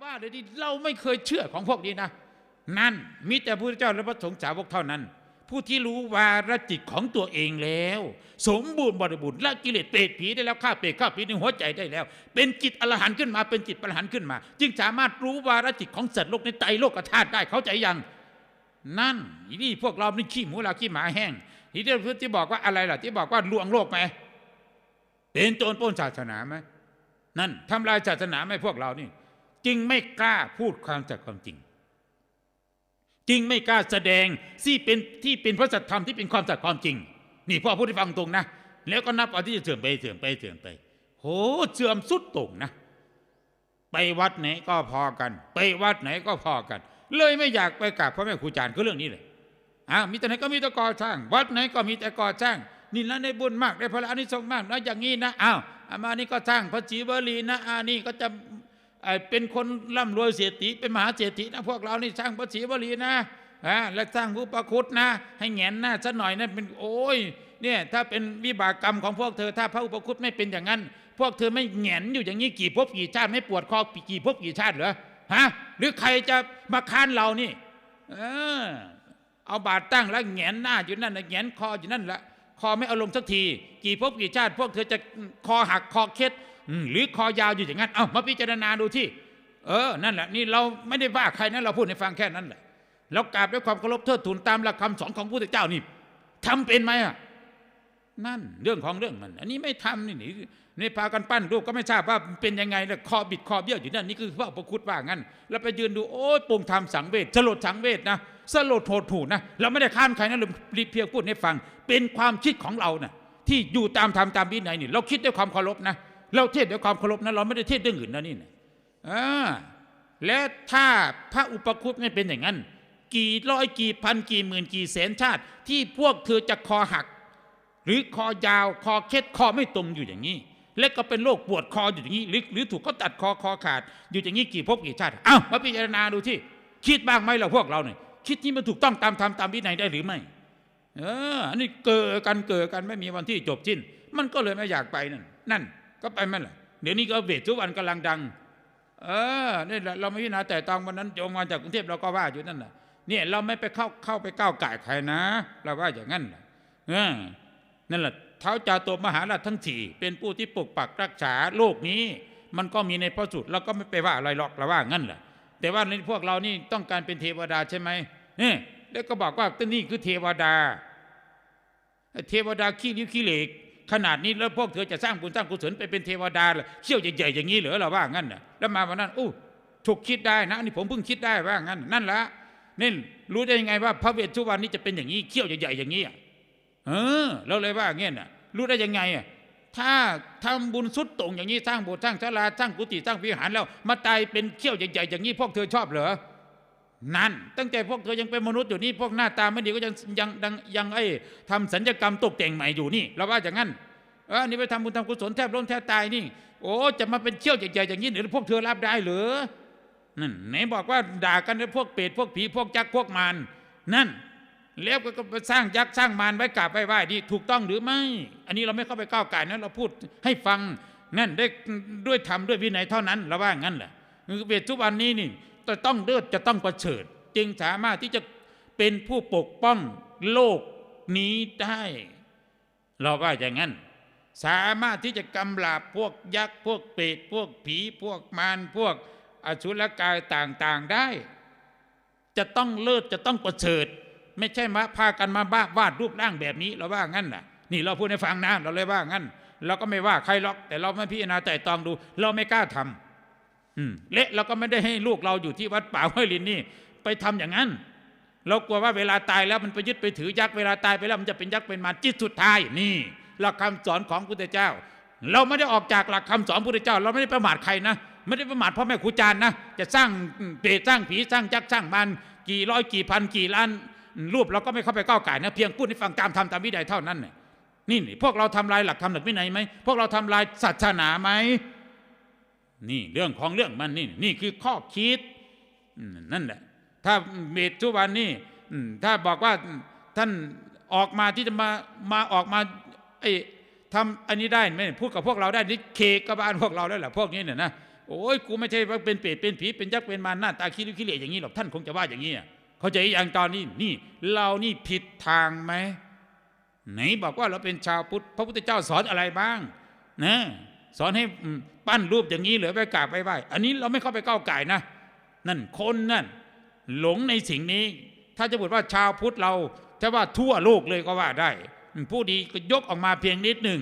ว่าเลยที่เราไม่เคยเชื่อของพวกนี้นะ นั่นมีแต่พระเจ้าและพระสงฆ์สาวกเท่านั้น ผู้ที่รู้วาระจิตของตัวเองแล้ว สมบูรณ์บริบูรณ์ละกิเลสเปรตผีได้แล้วฆ่าเปรตฆ่าผีในหัวใจได้แล้ว เป็นจิตอรหันต์ขึ้นมาเป็นจิตอรหันต์ขึ้นมา จึงสามารถรู้วาระจิตของสัตว์โลกในไตโลกธาตุได้เข้าใจยังนั่นนี่พวกเรานี่ขี้หมูลาขี้หมาแห้งอีนี่ที่บอกว่าอะไรล่ะ ที่บอกว่าลวงโลกไหมเป็นโจรปล้นศาสนาไหมนั่นทำลายศาสนาไหมพวกเรานี่ จึงไม่กล้าพูดความจากความจริง จึงไม่กล้าแสดงที่เป็นที่เป็นพระสัจธรรมที่เป็นความสัตย์ความจริง นี่พ่อพูดให้ฟังตรงนะ แล้วก็นับเอาที่จะเสื่อมไปเสื่อมไปเสื่อมไปโหเสื่อมสุดตรงนะ ไปวัดไหนก็พอกัน ไปวัดไหนก็พอกัน เลยไม่อยากไปกราบพระแม่ครูจารย์ก็เรื่องนี้เลยอ่ามีแต่ไหนก็มีแต่ก่อสร้าง วัดไหนก็มีแต่ก่อสร้างนี่แล้วในบุญมากได้พระอานิสงส์มากนะอย่างนี้นะอ้าวอามานี่ก็สร้างพระศรีวลีนะอานี่ก็จะ เป็นคนร่ำรวยเศรษฐีเป็นมหาเศรษฐีนะพวกเรานี่สร้างพระศรีวลีนะอ่าและสร้างรูปคุตนะ ให้แหงนหน้าซะหน่อยนะเป็นโอ้ยเนี่ยถ้าเป็นวิบากกรรมของพวกเธอ ถ้าพระอุปคุตไม่เป็นอย่างนั้น พวกเธอไม่แหงนอยู่อย่างนี้กี่ภพกี่ชาติไม่ปวดคอกี่ภพกี่ชาติเหรอฮะหรือใครจะมาค้านเรานี่เออเอาบาดตั้งแล้วแหงนหน้าอยู่นั่นนะแหงนคออยู่นั่นละคอไม่เอาลงสักที กี่ภพกี่ชาติ พวกเธอจะคอหักคอเคล็ด หรือคอยาวอยู่อย่างนั้น เอามาพิจารณาดูที่ เออ นั่นแหละนี่เราไม่ได้ว่าใครนะเราพูดให้ฟังแค่นั้นแหละเรากราบด้วยความเคารพเทิดทูนตามหลักคำสอนของพระพุทธเจ้านี่ทำเป็นไหมอะนั่นเรื่องของเรื่องมัน อันนี้ไม่ทำนี่นี่ในพากันปั้นรูปก็ไม่ทราบว่าเป็นยังไงแล้วคอบิดคอเบี้ยวอยู่นั่นนี่คือพระประคุตว่างั้น แล้วไปยืนดูโอ้ยปุ่มทำสังเวชสลดสังเวชนะสลดโหดหูนะเราไม่ได้ข้ามใครนะเราเพียงพูดให้ฟัง เป็นความคิดของเรานะที่อยู่ตามธรรมตามวินัยนี่ เราคิดด้วยความเคารพนะ เราเทศด้วยความเคารพนะเราไม่ได้เทศเรื่องอื่นนะนี่นะอ่าและถ้าพระอุปคุตไม่เป็นอย่างนั้น กี่ร้อยกี่พันกี่หมื่นกี่แสนชาติ ที่พวกเธอจะคอหัก หรือคอยาวคอเคล็ดคอไม่ตรงอยู่อย่างนี้ และก็เป็นโรคปวดคออยู่อย่างนี้ หรือหรือถูกเขาตัดคอคอขาด อยู่อย่างนี้กี่ภพกี่ชาติเอ้ามาพิจารณาดูที่คิดบ้างไหมเราพวกเราเนี่ยคิดที่มันถูกต้องตามธรรมตามวินัยได้หรือไม่เอออันนี้เกิดกันเกิดกันไม่มีวันที่จบสิ้น มันก็เลยไม่อยากไปนั่นนั่น ก็ไปไม่ละเดี๋ยวนี้ก็เวททุกวันกำลังดัง เออนี่แหละเราไม่พิจารณาแต่ตองวันนั้นโยมมาจากกรุงเทพเราก็ว่าอยู่นั่นแหละเนี่ยเราไม่ไปเข้าเข้าไปก้าวไก่ใครนะ เราว่าอย่างนั้นนะเออนั่นแหละเท้าจาตัวมหาราชทั้งสี่เป็นผู้ที่ปกปักรักษาโลกนี้ มันก็มีในพระสูตรเราก็ไม่ไปว่าอะไรหรอกเราว่างั้นแหละแต่ว่าในพวกเรานี่ต้องการเป็นเทวดาใช่ไหมเนี่ยแล้วก็บอกว่าตัวนี้คือเทวดา เทวดาขี้ริ้วขี้เหล็ก ขนาดนี้แล้วพวกเธอจะสร้างบุญสร้างกุศลไปเป็นเทวดาเหรอเขี้ยวใหญ่ๆอย่างนี้เหรอเราว่างั้นน่ะแล้วมาวันนั้นอู้ถูกคิดได้นะนี่ผมเพิ่งคิดได้ว่างั้น นั่นละนี่รู้ได้ยังไงว่าพระเวชสุวรรณนี่จะเป็นอย่างนี้เขี้ยวใหญ่ๆอย่างนี้อะเออเราเลยว่าเงี้ยน่ะ รู้ได้ยังไงอะถ้าทำบุญสุดโตรงอย่างนี้สร้างโบสถ์สร้างศาลาสร้างกุฏิสร้างวิหารแล้ว มาตายเป็นเขี้ยวใหญ่ๆอย่างนี้พวกเธอชอบเหรอ นั่น ตั้งแต่พวกเธอยังเป็นมนุษย์อยู่นี่พวกหน้าตาไม่ดีก็ยังยังยังยังไอ้ทำสัญญกรรมตกแต่งใหม่อยู่นี่ เราว่าอย่างนั้นเออนี่ไปทำบุญทำกุศลแทบล้มแทบตายนี่ โอ้จะมาเป็นเขี้ยวใหญ่ๆอย่างนี้หรือพวกเธอรับได้หรือนั่นไหนบอกว่าด่ากันด้วยพวกเปรตพวกผีพวกจักพวกมารนั่น แล้วก็ไปสร้างยักษ์สร้างมารไว้กราบไว้ไหว้ดีถูกต้องหรือไม่ อันนี้เราไม่เข้าไปก้าวไก่ายนะเราพูดให้ฟังนั่นได้ด้วยธรรมด้วยวินัยเท่านั้นเราว่างั้นแหละคือเวททุกวันนี้นี่ จะต้องเลือดจะต้องประเสริฐจึงสามารถที่จะเป็นผู้ปกป้องโลกนี้ได้ เราว่าอย่างนั้น สามารถที่จะกำราบพวกยักษ์พวกเปรตพวกผีพวกมารพวกอสุรกายต่างๆได้ จะต้องเลิศจะต้องประเสริฐไม่ใช่มาพากันมาบ้าวาดรูปร่างแบบนี้เราว่างั้นน่ะ นี่เราพูดให้ฟังนะเราเลยว่างั้น เราก็ไม่ว่าใครหรอก แต่เราไม่พิจารณาแต่ตองดู เราไม่กล้าทำ อืมและเราก็ไม่ได้ให้ลูกเราอยู่ที่วัดป่าห้วยลินนี่ ไปทำอย่างนั้น เรากลัวว่าเวลาตายแล้วมันไปยึดไปถือยักษ์เวลาตายไปแล้วมันจะเป็นยักษ์เป็นมารจิตสุดท้ายนี่หลักคำสอนของพุทธเจ้า เราไม่ได้ออกจากหลักคำสอนพุทธเจ้า เราไม่ได้ประมาทใครนะไม่ได้ประมาทพ่อแม่ครูอาจารย์นะจะสร้างเปรตสร้างผีสร้างยักษ์สร้างมารกี่ร้อยกี่พันกี่ล้านรูปเราก็ไม่เข้าไปก้าวไก่ายนะเพียงพูดให้ฟังตามธรรมตามวินัยเท่านั้นนี่พวกเราทำลายหลักธรรมหลักวินัยไหมพวกเราทำลายศาสนาไหม นี่เรื่องของเรื่องมันนี่นี่คือข้อคิดนั่นแหละ ถ้าเมตทุกวันนี้ถ้าบอกว่าท่านออกมาที่จะมามาออกมาไอ้ทำอันนี้ได้ไหมพูดกับพวกเราได้นี่เคกบาลพวกเราได้แหละพวกนี้เนี่ยนะโอ้ยกูไม่ใช่ว่าเป็นเปรตเป็นผีเป็นยักษ์เป็นมารหน้าตาขี้ริ้วขี้เหร่อย่างนี้หรอกท่านคงจะว่าอย่างนี้เข้าใจอย่างตอนนี้นี่เรานี่ผิดทางไหมไหนบอกว่าเราเป็นชาวพุทธพระพุทธเจ้าสอนอะไรบ้างนะสอนให้ ปั้นรูปอย่างนี้เหรือไปกราบไปไหว้อันนี้เราไม่เข้าไปก้าวไก่นะ นั่นคนนั่น หลงในสิ่งนี้ ถ้าจะบอกว่าชาวพุทธเราจะว่าทั่วโลกเลยก็ว่าได้ ผู้ดีก็ยกออกมาเพียงนิดหนึ่ง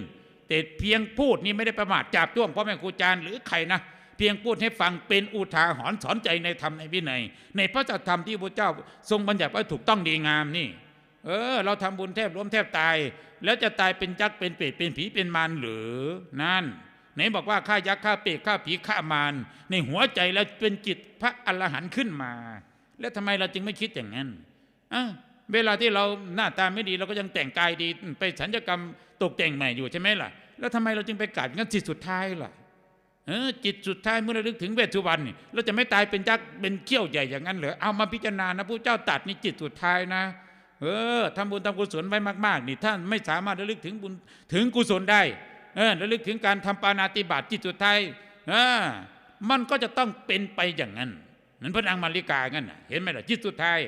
แต่เพียงพูดนี่ไม่ได้ประมาทจับจ้วงพ่อแม่ครูอาจารย์หรือใครนะเพียงพูดให้ฟังเป็นอุทาหรณ์สอนใจในธรรมในวินัย ในพระธรรมที่พระเจ้า ทรงบัญญัติไว้ถูกต้องดีงามนี่ เออ เราทำบุญแทบล้มแทบตาย แล้วจะตายเป็นจักเป็นเปรตเป็นผีเป็นมารหรือนั่น ไหนบอกว่าฆ่ายักษ์ฆ่าเปรตฆ่าผีฆ่ามารในหัวใจแล้วเป็นจิตพระอรหันต์ขึ้นมา แล้วทำไมเราจึงไม่คิดอย่างนั้นอะเวลาที่เราหน้าตาไม่ดีเราก็ยังแต่งกายดีไปสัญญกรรมตกแต่งใหม่อยู่ใช่ไหมล่ะ แล้วทำไมเราจึงไปกัดงั้นจิตสุดท้ายล่ะเออจิตสุดท้ายเมื่อระลึกถึงเวชสุวรรณนี่เราจะไม่ตายเป็นยักษ์เป็นเขี้ยวใหญ่อย่างนั้นเหรอเอามาพิจารณานะผู้เจ้าตัดนี่จิตสุดท้ายนะเออทำบุญทำกุศลไว้มาก ๆ นี่ท่านไม่สามารถระลึกถึงบุญถึงกุศลได้ เออระลึกถึงการทำปานาติบาตจิตสุดท้ายเออมันก็จะต้องเป็นไปอย่างนั้นเหมือนพระนางมาริกางั้นน่ะเห็นไหมล่ะจิตสุดท้าย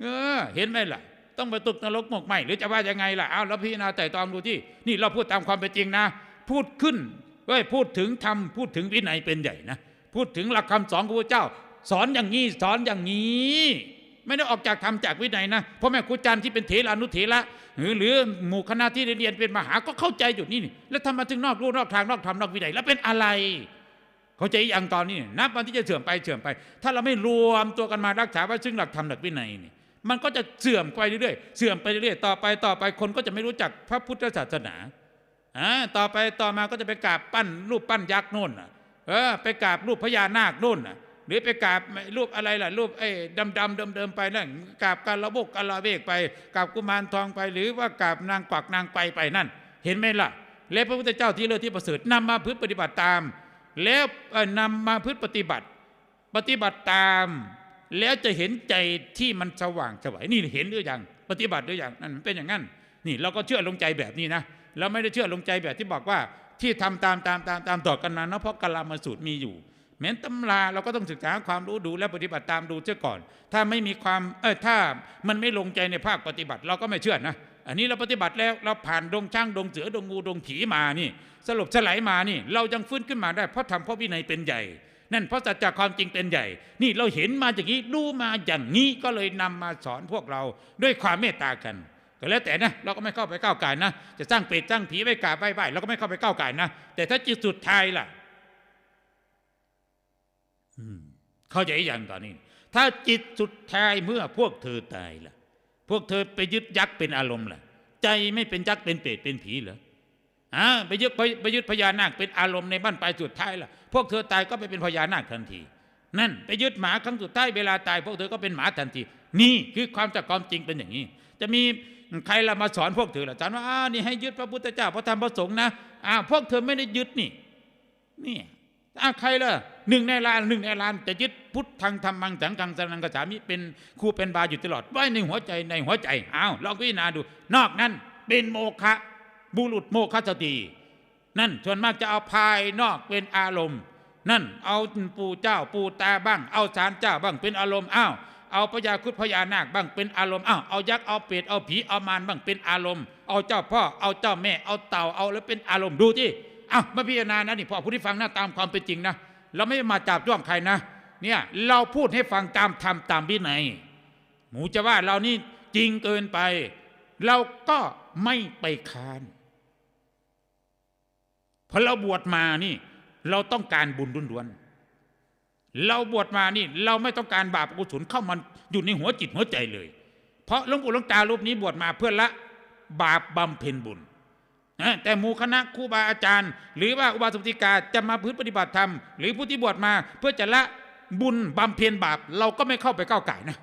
เออ เห็นไหมล่ะ ต้องไปตกนรกหมกไหมหรือจะว่ายังไงล่ะเอาแล้วพิจารณาแต่ตองดูที่นี่เราพูดตามความเป็นจริงนะ พูดขึ้นเว้ยพูดถึงธรรมพูดถึงวินัยเป็นใหญ่นะพูดถึงหลักคำสอนของพระเจ้า สอนอย่างนี้สอนอย่างนี้ ไม่ได้ออกจากธรรมจากวินัยนะเพราะแม่ครูอาจารย์ที่เป็นเถรานุเถระหรือหรือหมู่คณะที่เรียนเป็นมหาก็เข้าใจอยู่นี่นี่แล้วทำไมาถึงนอกรูนอกทางนอกธรรมนอกวินัยแล้วเป็นอะไรเข้าใจอย่างตอนนี้นับวันที่จะเสื่อมไปเสื่อมไป ถ้าเราไม่รวมตัวกันมารักษาไว้ซึ่งหลักธรรมหลักวินัยนี่มันก็จะเสื่อมไปเรื่อยๆเสื่อมไปเรื่อยๆต่อไปต่อไปคนก็จะไม่รู้จักพระพุทธศาสนาอ่าต่อไปต่อมาก็จะไปกราบปั้นรูปปั้นยักษ์โน่นน่ะเออไปกราบรูปพญานาคโน่นน่ะ หรือไปกราบรูปอะไรล่ะรูปไอ้ดำดำเดิมเดิมๆไปนั่นกราบการระบกกาละเวกไปกราบกุมารทองไป หรือว่ากราบนางกวักนางไปไปนั่น เห็นไหมล่ะ และพระพุทธเจ้าที่เลิศที่ประเสริฐนำมาพฤติปฏิบัติตาม แล้วเอ่อนำมาพฤติปฏิบัติ ปฏิบัติตาม แล้วจะเห็นใจที่มันสว่างสวายนี่เห็นหรือยังปฏิบัติหรือยังนั่นเป็นอย่างนั้นนี่เราก็เชื่อลงใจแบบนี้นะเราไม่ได้เชื่อลงใจแบบที่บอกว่าที่ทำตามตามตามตามต่อกันมาเนาะเพราะกลามาสูตรมีอยู่ แม้นตำราเราก็ต้องศึกษาความรู้ดูและปฏิบัติตามดูเสียก่อน ถ้าไม่มีความเออถ้ามันไม่ลงใจในภาคปฏิบัติ เราก็ไม่เชื่อนะ อันนี้เราปฏิบัติแล้วเราผ่านดงช่างดงเสือดงงูดงผีมานี่สลบสลายมานี่ เรายังฟื้นขึ้นมาได้เพราะทำเพราะวินัยเป็นใหญ่นั่นเพราะสัจจะความจริงเป็นใหญ่ นี่เราเห็นมาอย่างนี้ดูมาอย่างนี้ก็เลยนำมาสอนพวกเราด้วยความเมตตากันก็แล้วแต่นะเราก็ไม่เข้าไปก้าวไก่นะ จะสร้างเปรตสร้างผีไว้กาบไหว้ไว้เราก็ไม่เข้าไปก้าวไก่นะ แต่ถ้าจิตสุดท้ายล่ะ เข้าใจอย่างตอนนี้ ถ้าจิตสุดท้ายเมื่อพวกเธอตายล่ะ พวกเธอไปยึดยักษ์เป็นอารมณ์ล่ะ ใจไม่เป็นยักษ์เป็นเปรตเป็นผีเหรออ่าไปยึดไปยึดพญานาคเป็นอารมณ์ในบ้านปลายสุดท้ายล่ะ พวกเธอตายก็ไปเป็นพญานาคทันที นั่นไปยึดหมาครั้งสุดท้ายเวลาตายพวกเธอก็เป็นหมาทันที นี่คือความจากความจริงเป็นอย่างนี้ จะมีใครละมาสอนพวกเธอล่ะสอนว่าอ่านี่ให้ยึดพระพุทธเจ้าพระธรรมพระสงฆ์นะอ่าพวกเธอไม่ได้ยึดนี่นี่ อาใครล่ะหนึ่งในล้านหนึ่งในล้านจะยึดพุทธทางธรรมังสังฆังสนังกษามิเป็นครูเป็นบาอยู่ตลอดไว้ในหัวใจในหัวใจอ้าวลองพิจารณาดู นอกนั้นเป็นโมฆะบุรุษโมฆะสตินั่นส่วนมากจะเอาภายนอกเป็นอารมณ์ นั่นเอาปู่เจ้าปู่ตาบ้าง เอาศาลเจ้าบ้างเป็นอารมณ์อ้าวเอาพญาคุดพญานาคบ้างเป็นอารมณ์อ้าวเอายักษ์เอาเปรตเอาผีเอามารบ้างเป็นอารมณ์ เอาเจ้าพ่อเอาเจ้าแม่เอาเต่าเอาแล้วเป็นอารมณ์ดูที่ อ้าวมาพิจารณานะนี่พอผู้ที่ฟังนะตามความเป็นจริงนะเราไม่มาจับจ้วงใครนะเนี่ยเราพูดให้ฟังตามธรรมตามวินัยหมูจะว่าเรานี่จริงเกินไป เราก็ไม่ไปค้านพอเราบวชมานี่ เราต้องการบุญล้วนๆเราบวชมานี่ เราไม่ต้องการบาปอกุศลเข้ามันอยู่ในหัวจิตหัวใจเลย เพราะหลวงปู่หลวงตารูปนี้บวชมาเพื่อละบาปบำเพ็ญบุญ แต่หมู่คณะครูบาอาจารย์ หรือว่าอุบาสกอุบาสิกาจะมาพื้นปฏิบัติธรรม หรือผู้ที่บวชมา เพื่อจะละบุญบำเพ็ญบาป เราก็ไม่เข้าไปก้าวไก่นะ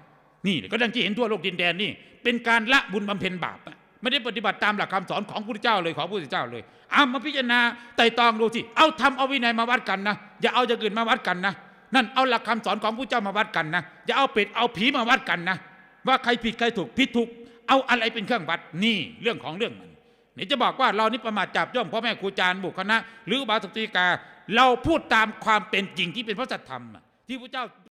นี่ก็ดังที่เห็นทั่วโลกดินแดนนี่ เป็นการละบุญบำเพ็ญบาปไม่ได้ปฏิบัติตามหลักคำสอนของพระพุทธเจ้าเลยของพระพุทธเจ้าเลยเอามาพิจารณาไต่ตองดูสิเอาทำเอาวินัยมาวัดกันนะอย่าเอาอย่างอื่นมาวัดกันนะนั่นเอาหลักคำสอนของพระเจ้ามาวัดกันนะอย่าเอาเป็ดเอาผีมาวัดกันนะ ว่าใครผิดใครถูกผิดถูกเอาอะไรเป็นเครื่องวัดนี่เรื่องของเรื่องมัน นี่จะบอกว่าเรานี่ประมาทจับย่อมพ่อแม่ครูอาจารย์บุคคณะ หรือบาสกตีกา เราพูดตามความเป็นจริงที่เป็นพระสัทธรรมที่พระเจ้า